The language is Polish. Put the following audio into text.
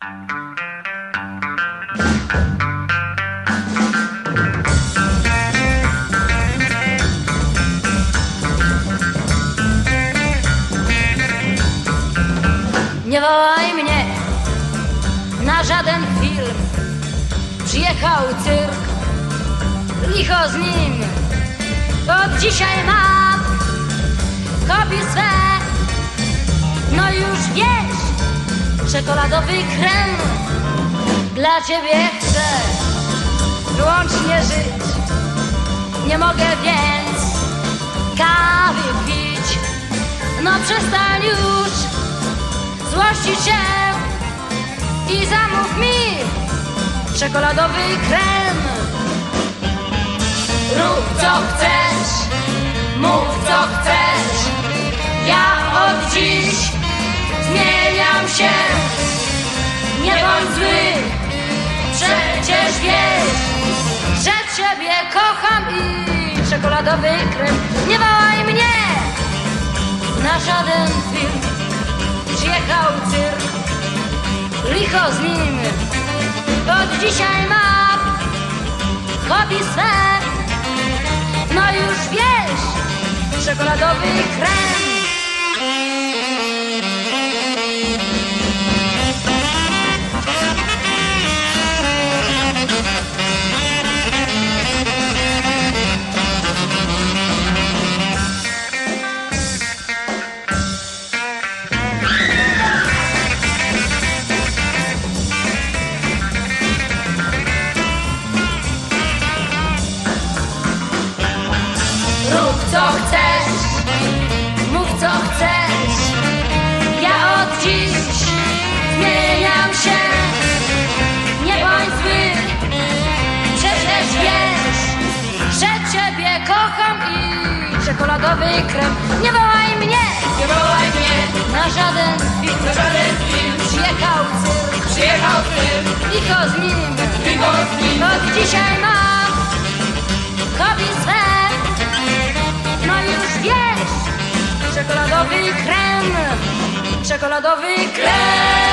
Nie wołaj mnie na żaden film. Przyjechał cyrk, licho z nim. Od dzisiaj mam czekoladowy krem dla ciebie chcę wyłącznie żyć. Nie mogę więc kawy pić. No przestań już złościć się i zamów mi czekoladowy krem. Rób co chcesz, mów co chcesz. Ja od dziś się. Nie bądź zły, przecież wiesz, że ciebie kocham i czekoladowy krem. Nie wołaj mnie na żaden film. Przyjechał cyrk, licho z nim. Od dzisiaj mam hobby swe. No już wiesz, czekoladowy krem. Co chcesz, mów co chcesz. Ja od dziś zmieniam się. Nie bądź zły, przecież wiesz, że ciebie kocham i czekoladowy krem. Nie wołaj mnie, Nie wołaj mnie na żaden film. na żaden film Przyjechał cyrk, Przyjechał tym, licho z nim. tylko z nim Od dzisiaj mam Czekoladowy krem, czekoladowy krem.